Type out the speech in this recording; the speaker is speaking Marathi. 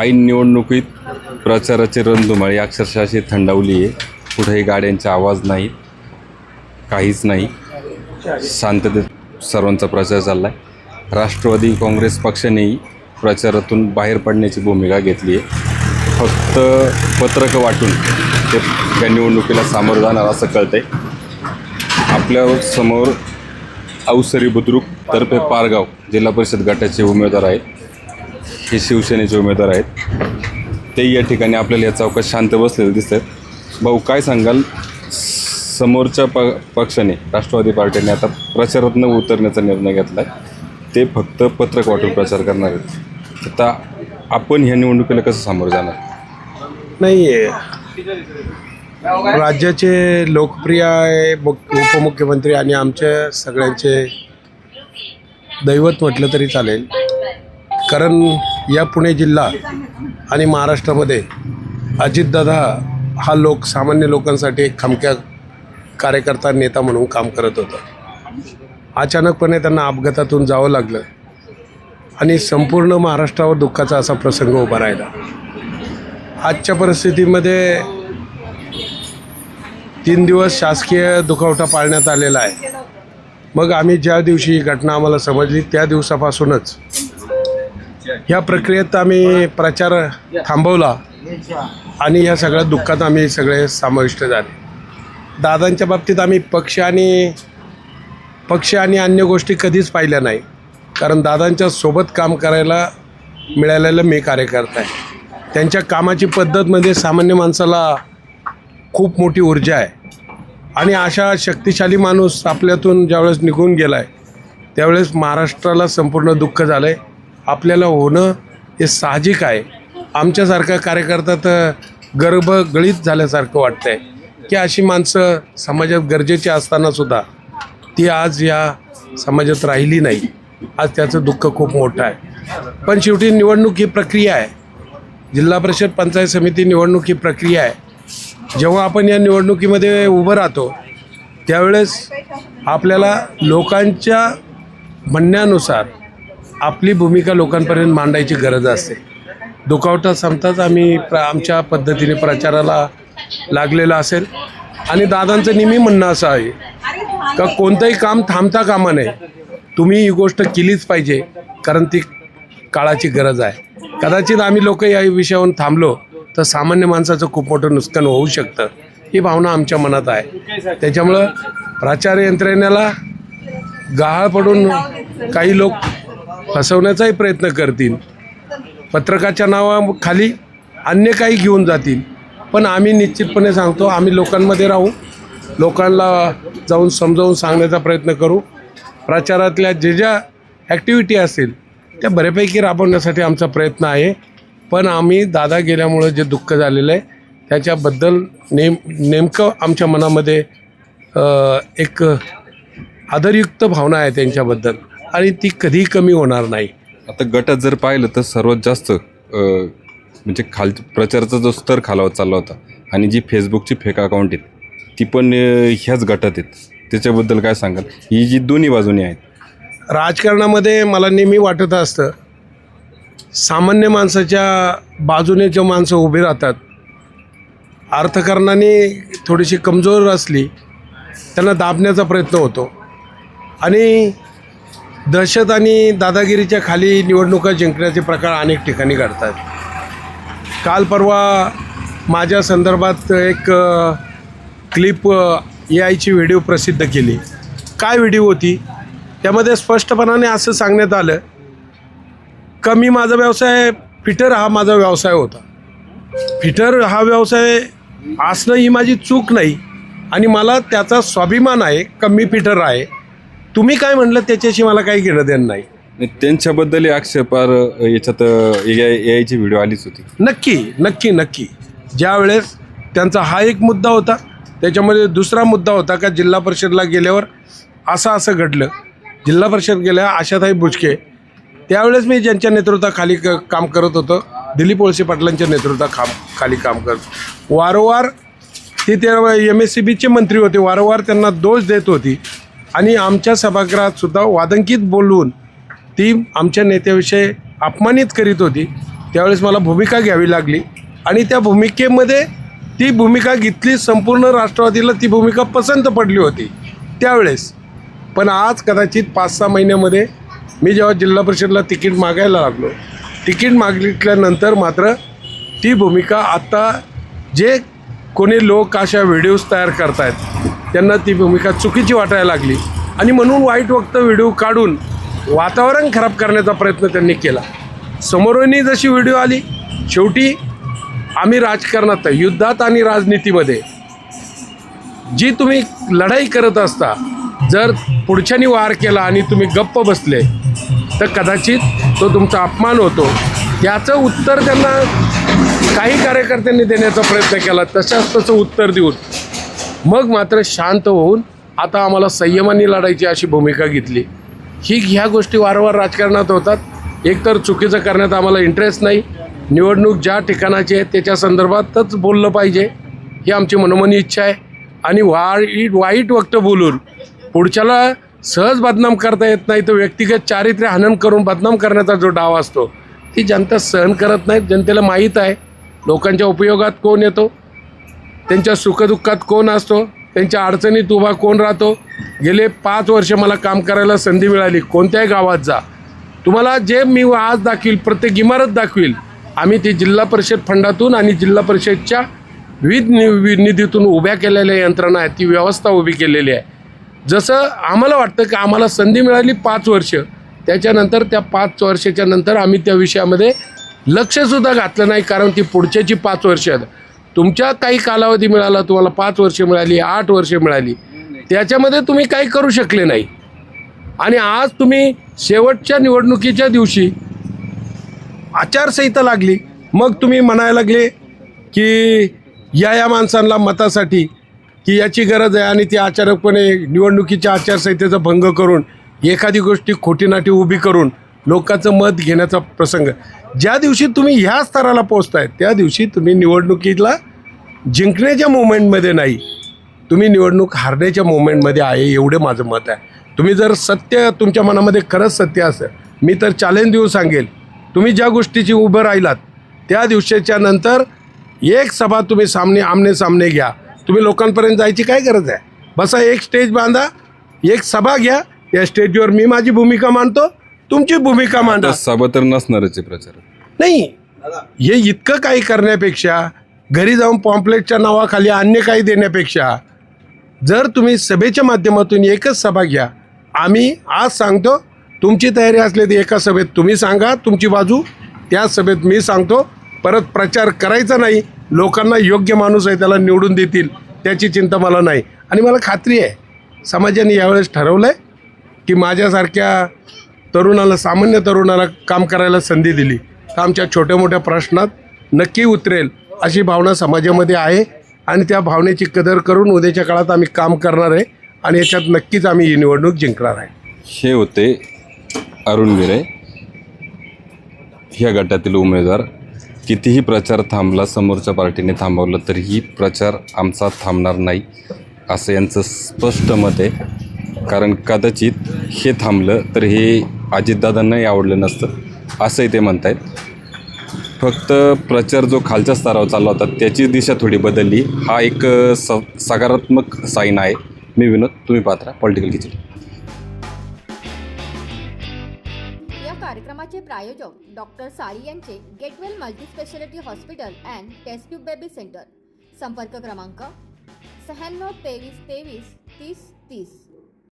ऐन निवडणुकीत प्रचाराची रणधुमाळी अक्षरशः अशी थंडावली आहे. कुठेही गाड्यांचा आवाज नाही काहीच नाही. शांततेत सर्वांचा प्रचार चालला आहे राष्ट्रवादी काँग्रेस पक्षानेही प्रचारातून बाहेर पडण्याची भूमिका घेतली आहे. फक्त पत्रकं वाटून ते त्या निवडणुकीला सामोरं जाणार असं कळतंय. आपल्यासमोर अवसरी बुद्रुक तर्फे पारगाव जिल्हा परिषद गटाचे उमेदवार आहेत. हे शिवसेनेचे उमेदवार आहेत ते या ठिकाणी आपल्याला या चौकात शांत बसलेले दिसत आहेत भाऊ काय सांगाल? समोरच्या प पक्षाने राष्ट्रवादी पार्टीने आता प्रचारात न उतरण्याचा निर्णय घेतला आहे ते फक्त पत्रक वाटून प्रचार करणार आहेत. आता आपण ह्या निवडणुकीला कसं सामोरं जाणार? नाही राज्याचे लोकप्रिय आहे उपमुख्यमंत्री आणि आमच्या सगळ्यांचे दैवत म्हटलं तरी चालेल. कारण या पुणे जिल्हा आणि महाराष्ट्रामध्ये अजितदादा हा लोक सामान्य लोकांसाठी एक खमक्या कार्यकर्ता नेता म्हणून काम करत होता. अचानकपणे त्यांना अपघातातून जावं लागलं आणि संपूर्ण महाराष्ट्रावर दुःखाचा असा प्रसंग उभा राहिला. आजच्या परिस्थितीमध्ये तीन दिवस शासकीय दुखावटा पाळण्यात आलेला आहे. मग आम्ही ज्या दिवशी ही घटना आम्हाला समजली त्या दिवसापासूनच ह्या प्रक्रियेत आम्ही प्रचार थांबवला आणि या सगळ्या दुःखात आम्ही सगळे समाविष्ट झाले. दादांच्या बाबतीत आम्ही पक्ष आणि पक्ष आणि अन्य गोष्टी कधीच पाहिल्या नाही. कारण दादांच्या सोबत काम करायला मिळालेलं मी कार्यकर्ता आहे. त्यांच्या कामाची पद्धत म्हणजे सामान्य माणसाला खूप मोठी ऊर्जा आहे. आणि अशा शक्तिशाली माणूस आपल्यातून ज्यावेळेस निघून गेला आहे त्यावेळेस महाराष्ट्राला संपूर्ण दुःख झालं आहे आपल्याला होणं हे साहजिक आहे. आमच्यासारखा कार्यकर्ता तर गर्भ गळीत झाल्यासारखं वाटतं आहे की अशी माणसं समाजात गरजेची असतानासुद्धा ती आज या समाजात राहिली नाही. आज त्याचं दुःख खूप मोठं आहे. पण शेवटी निवडणूक ही प्रक्रिया आहे. जिल्हा परिषद पंचायत समिती निवडणूक ही प्रक्रिया आहे. जेव्हा आपण या निवडणुकीमध्ये उभं राहतो त्यावेळेस आपल्याला लोकांच्या म्हणण्यानुसार आपली भूमिका लोकांपर्यंत मांडायची गरज असते. दुखावटा संपताच आम्ही प्र आमच्या पद्धतीने प्रचाराला लागलेला असेल. आणि दादांचं नेहमी म्हणणं असं आहे का कोणतंही काम थांबता कामा नये. तुम्ही ही गोष्ट केलीच पाहिजे कारण ती काळाची गरज आहे. कदाचित आम्ही लोक या विषयावरून थांबलो तर सामान्य माणसाचं खूप मोठं नुकसान होऊ शकतं ही भावना आमच्या मनात आहे. त्याच्यामुळं प्रचार यंत्रणेला गहाळ पडून काही लोक फसवण्याचाही प्रयत्न करतील. पत्रकाच्या नावाखाली अन्य काही घेऊन जातील. पण आम्ही निश्चितपणे सांगतो आम्ही लोकांमध्ये राहू. लोकांना जाऊन समजावून सांगण्याचा प्रयत्न करू. प्रचारातल्या जे ज्या ॲक्टिव्हिटी असतील त्या बऱ्यापैकी राबवण्यासाठी आमचा प्रयत्न आहे. पण आम्ही दादा गेल्यामुळं जे दुःख झालेलं आहे त्याच्याबद्दल नेम नेमकं आमच्या मनामध्ये एक आदरयुक्त भावना आहे त्यांच्याबद्दल. आणि ती कधीही कमी होणार नाही. आता गटात जर पाहिलं तर सर्वात जास्त अ, म्हणजे खाल प्रचाराचा जो स्तर खालावत चालला होता आणि जी फेसबुकची फेक अकाउंट आहेत ती पण अ, ह्याच गटात आहेत. त्याच्याबद्दल काय सांगाल? ही जी दोन्ही बाजूनी आहेत. राजकारणामध्ये मला नेहमी वाटत असतं सामान्य माणसाच्या बाजूने जे माणसं उभी राहतात अर्थकारणाने थोडीशी कमजोर असली त्यांना दाबण्याचा प्रयत्न होतो. आणि दहशत आणि दादागिरीच्या खाली निवडणुका जिंकण्याचे प्रकार अनेक ठिकाणी घडतात. काल परवा माझ्या संदर्भात एक क्लिप ए आयची व्हिडिओ प्रसिद्ध केली. काय व्हिडिओ होती? त्यामध्ये स्पष्टपणाने असं सांगण्यात आलं का मी माझा व्यवसाय फिटर हा माझा व्यवसाय होता. फिटर हा व्यवसाय असणं ही माझी चूक नाही आणि मला त्याचा स्वाभिमान आहे का मी फिटर आहे. तुम्ही काय म्हणलं त्याच्याशी मला काही घेणं देणं नाही. आणि त्यांच्याबद्दलही आक्षेपार याच्यात ए आयची व्हिडिओ आलीच होती. नक्की नक्की नक्की. ज्या वेळेस त्यांचा हा एक मुद्दा होता त्याच्यामध्ये दुसरा मुद्दा होता का जिल्हा परिषदला गेल्यावर असं असं घडलं. जिल्हा परिषद गेल्या आशाताई बुचके त्यावेळेस मी ज्यांच्या नेतृत्वाखाली क काम करत होतो दिलीप वळसे पाटलांच्या नेतृत्वा काम खाली काम करत वारंवार ते त्या एम एस सी बीचे मंत्री होते. वारंवार त्यांना दोष देत होती. आणि आमच्या सभागृहात सुद्धा वादंकित बोलवून ती आमच्या नेत्याविषयी अपमानित करीत होती. त्यावेळेस मला भूमिका घ्यावी लागली आणि त्या भूमिकेमध्ये ती भूमिका घेतली संपूर्ण राष्ट्रवादीला ती भूमिका पसंत पडली होती. त्यावेळेस पण आज कदाचित पाच सहा महिन्यामध्ये मी जेव्हा जिल्हा परिषदला तिकीट मागायला लागलो तिकीट मागितल्यानंतर मात्र ती भूमिका आत्ता जे कोणी लोक अशा व्हिडिओज तयार करतायत त्यांना ती भूमिका चुकीची वाटायला लागली. आणि म्हणून वाईट वक्त व्हिडिओ काढून वातावरण खराब करण्याचा प्रयत्न त्यांनी केला. समोरोनी जशी व्हिडिओ आली शेवटी आम्ही राजकारणात युद्धात आणि राजनीतीमध्ये. जी तुम्ही लढाई करत असता जर पुढच्यानी वार केला आणि तुम्ही गप्प बसले तर कदाचित तो तुमचा अपमान होतो. याचं उत्तर त्यांना काही कार्यकर्त्यांनी देण्याचा प्रयत्न केला तशाच तसं उत्तर देऊन मग मात्र शांत होऊन आता आम्हाला संयमाने लढायची अशी भूमिका घेतली. ही ह्या गोष्टी वारंवार राजकारणात होतात. एकतर चुकीचं करण्यात आम्हाला इंटरेस्ट नाही. निवडणूक ज्या ठिकाणाची आहे त्याच्या संदर्भातच बोललं पाहिजे ही आमची मनोमनी इच्छा आहे. आणि वाईट वाईट वक्त बोलून पुढच्याला सहज बदनाम करता येत नाही तर व्यक्तिगत चारित्र्य हनन करून बदनाम करण्याचा जो डाव असतो ती जनता सहन करत नाहीत. जनतेला माहीत आहे लोकांच्या उपयोगात कोण येतो? त्यांच्या सुखदुःखात कोण असतो? त्यांच्या अडचणीत उभा कोण राहतो? गेले पाच वर्ष मला काम करायला संधी मिळाली. कोणत्याही गावात जा. तुम्हाला जे मी आज दाखवील प्रत्येक इमारत दाखवील आम्ही ती जिल्हा परिषद फंडातून आणि जिल्हा परिषदच्या विविध नि वि- निधीतून उभ्या केलेल्या यंत्रणा आहेत ती व्यवस्था उभी केलेली आहे. जसं आम्हाला वाटतं की आम्हाला संधी मिळाली पाच वर्ष त्याच्यानंतर त्या पाच वर्षाच्या नंतर आम्ही त्या विषयामध्ये लक्षसुद्धा घातलं नाही कारण ती पुढच्याची पाच वर्ष आहेत. तुमच्या काही कालावधी मिळाला तुम्हाला पाच वर्ष मिळाली आठ वर्ष मिळाली. त्याच्यामध्ये तुम्ही काही करू शकले नाही. आणि आज तुम्ही शेवटच्या निवडणुकीच्या दिवशी आचारसंहिता लागली. मग तुम्ही म्हणायला लागले की या या माणसांना मतासाठी की याची गरज आहे आणि ती अचानकपणे निवडणुकीच्या आचारसंहितेचा भंग करून एखादी गोष्टी खोटी नाटी उभी करून लोकांचं मत घेण्याचा प्रसंग. ज्या दिवशी तुम्ही ह्या स्तराला पोचताय त्या दिवशी तुम्ही निवडणुकीला जिंकण्याच्या मुवमेंटमध्ये नाही. तुम्ही निवडणूक हारण्याच्या मुवमेंटमध्ये आहे एवढे माझं मत आहे. तुम्ही जर सत्य तुमच्या मनामध्ये खरंच सत्य असेल मी तर चॅलेंज देऊ सांगेल. तुम्ही ज्या गोष्टीची उभं राहिलात त्या दिवशीच्या नंतर एक सभा तुम्ही सामने आमने सामने घ्या. तुम्ही लोकांपर्यंत जायची काय गरज आहे? बसा एक स्टेज बांधा एक सभा घ्या. या स्टेजवर मी माझी भूमिका मांडतो तुमची भूमिका मांडा. सभा तर नसणारच आहे प्रचार नाही. हे इतकं काही करण्यापेक्षा घरी जाऊन पॉम्पलेटच्या नावाखाली अन्य काही देण्यापेक्षा जर तुम्ही सभेच्या माध्यमातून एकच सभा घ्या आम्ही आज सांगतो तुमची तयारी असली तर एका सभेत तुम्ही सांगा तुमची बाजू त्या सभेत मी सांगतो परत प्रचार करायचा नाही लोकांना योग्य माणूस आहे त्याला निवडून देतील त्याची चिंता मला नाही. आणि मला खात्री आहे समाजाने यावेळेस ठरवलं आहे की माझ्यासारख्या तरुणाला सामान्य तरुणाला काम करायला संधी दिली. तर आमच्या छोट्या मोठ्या प्रश्नात नक्की उतरेल अशी भावना समाजामध्ये आहे आणि त्या भावनेची कदर करून उद्याच्या काळात आम्ही काम करणार आहे आणि याच्यात नक्कीच आम्ही ही निवडणूक जिंकणार आहे. हे होते अरुण गिरे ह्या गटातील उमेदवार कितीही प्रचार थांबला समोरच्या पार्टीने थांबवलं तरीही प्रचार आमचा थांबणार नाही असं यांचं स्पष्ट मत आहे. कारण कदाचित हे थांबलं तर हे अजितदादांनाही आवडलं नसतं. असंही ते म्हणत आहेत फक्त प्रचार जो खालच्या स्तरावर चालला होता त्याची दिशा थोडी बदलली. हा एक स सकारात्मक साईन आहे. मी विनोद तुम्ही पात्रा पॉलिटिकल किचन या कार्यक्रमाचे प्रायोजक डॉक्टर साळी यांचे getwell multispeciality hospital and test baby centre. संपर्क क्रमांक शहाण्णव तेवीस तेवीस तीस तीस.